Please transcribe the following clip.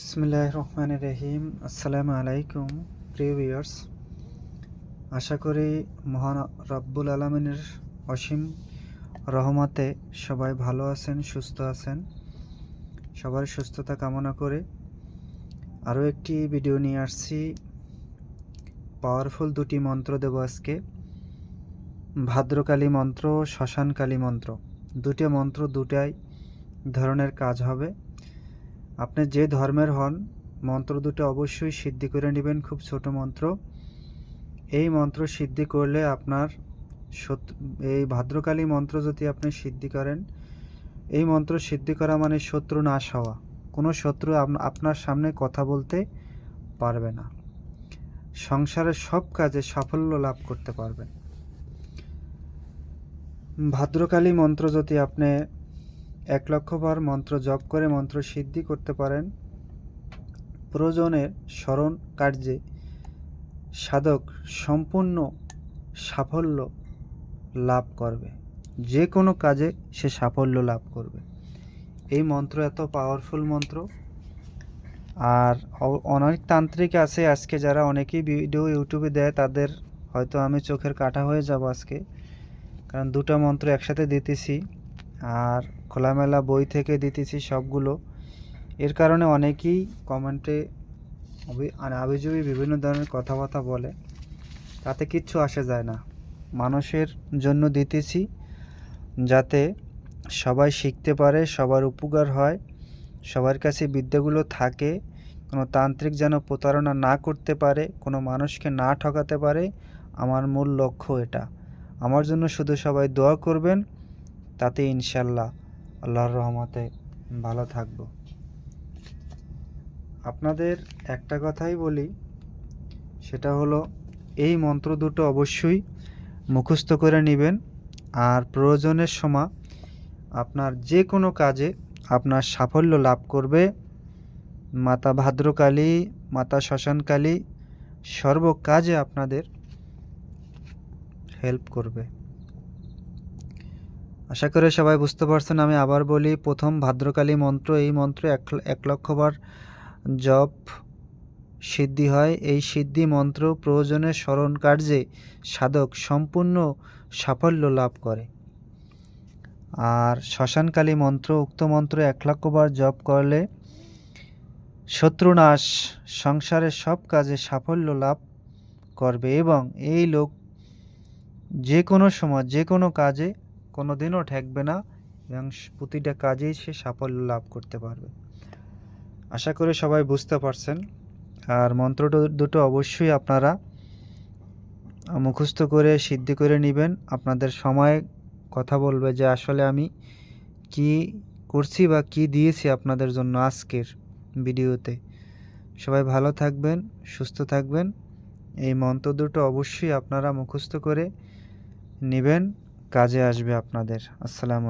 বিসমিল্লাহ রহমান রহিম আসসালামু আলাইকুম, প্রিয় ভিউয়ার্স। আশা করি মহান রব্বুল আলমিনের অসীম রহমতে সবাই ভালো আছেন, সুস্থ আছেন। সবার সুস্থতা কামনা করে আরও একটি ভিডিও নিয়ে আসছি। পাওয়ারফুল দুটি মন্ত্র দেব আজকে। ভাদ্রকালী মন্ত্র, শ্মশানকালী মন্ত্র। দুটি মন্ত্র দুটাই ধরনের কাজ হবে। আপনি যে ধর্মের হন, মন্ত্র দুটো অবশ্যই সিদ্ধি করে নেবেন, খুব ছোট মন্ত্র। এই মন্ত্র সিদ্ধি করলে আপনার এই ভাদ্রকালী মন্ত্র যদি আপনি সিদ্ধি করেন, এই মন্ত্র সিদ্ধি করা মানে শত্রু নাশ হওয়া। কোনো শত্রু আপনার সামনে কথা বলতে পারবে না। সংসারের সব কাজে সাফল্য লাভ করতে পারবেন। ভাদ্রকালী মন্ত্র যদি আপনি এক লক্ষবার মন্ত্র জপ করে মন্ত্র সিদ্ধি করতে পারেন। প্রয়োজনের স্মরণ কার্যে সাধক সম্পূর্ণ সাফল্য লাভ করবে। যে কোনো কাজে সে সাফল্য লাভ করবে। এই মন্ত্র এত পাওয়ারফুল মন্ত্র। আর অনেক তান্ত্রিক আছে আজকে যারা অনেকেই ভিডিও ইউটিউবে দেয়, তাদের হয়তো আমি চোখের কাটা হয়ে যাব আজকে। কারণ দুটো মন্ত্র একসাথে দিতেছি। আর খোলামেলা বই থেকে দিতেছি সবগুলো। এর কারণে অনেকেই কমেন্টে আবিজবি বিভিন্ন ধরনের কথাবার্তা বলে। তাতে কিচ্ছু আসে যায় না। মানুষের জন্য দিতেছি যাতে সবাই শিখতে পারে, সবার উপকার হয়, সবার কাছে বিদ্যাগুলো থাকে, কোনো তান্ত্রিক যেন প্রতারণা না করতে পারে, কোনো মানুষকে না ঠকাতে পারে, আমার মূল লক্ষ্য এটা। আমার জন্য শুধু সবাই দোয়া করবেন তাতে ইনশাল্লাহ আল্লাহর রহমতে ভালো থাকব। আপনাদের একটা কথাই বলি, সেটা হলো এই মন্ত্র দুটো অবশ্যই মুখস্থ করে নেবেন আর প্রয়োজনের সময় আপনার যে কোনো কাজে আপনার সাফল্য লাভ করবে। মাতা ভাদ্রকালী, মাতা শ্মশানকালী সর্ব কাজে আপনাদের হেল্প করবে। আশা করে সবাই বুঝতে পারছেন, আমি আবার বলি, প্রথম ভাদ্রকালী মন্ত্র, এই মন্ত্র এক এক লক্ষবার জপ সিদ্ধি হয়। এই সিদ্ধি মন্ত্র প্রয়োজনে স্মরণ কার্যে সাধক সম্পূর্ণ সাফল্য লাভ করে। আর শ্মশানকালী মন্ত্র, উক্ত মন্ত্র এক লক্ষবার জপ করলে শত্রুনাশ সংসারের সব কাজে সাফল্য লাভ করবে এবং এই লোক যে কোনো সময়, যে কোনো কাজে কোনো দিনও ঠেকবে না এবং প্রতিটা কাজেই সে সাফল্য লাভ করতে পারবে। আশা করি সবাই বুঝতে পারছেন। আর মন্ত্র দুটো অবশ্যই আপনারা মুখস্থ করে, সিদ্ধি করে নেবেন। আপনাদের সময় কথা বলবে যে আসলে আমি কি করছি বা কি দিয়েছি আপনাদের জন্য আজকের ভিডিওতে। সবাই ভালো থাকবেন, সুস্থ থাকবেন। এই মন্ত্র দুটো অবশ্যই আপনারা মুখস্থ করে নেবেন। কাজে আসবে আপনাদের। আসসালামু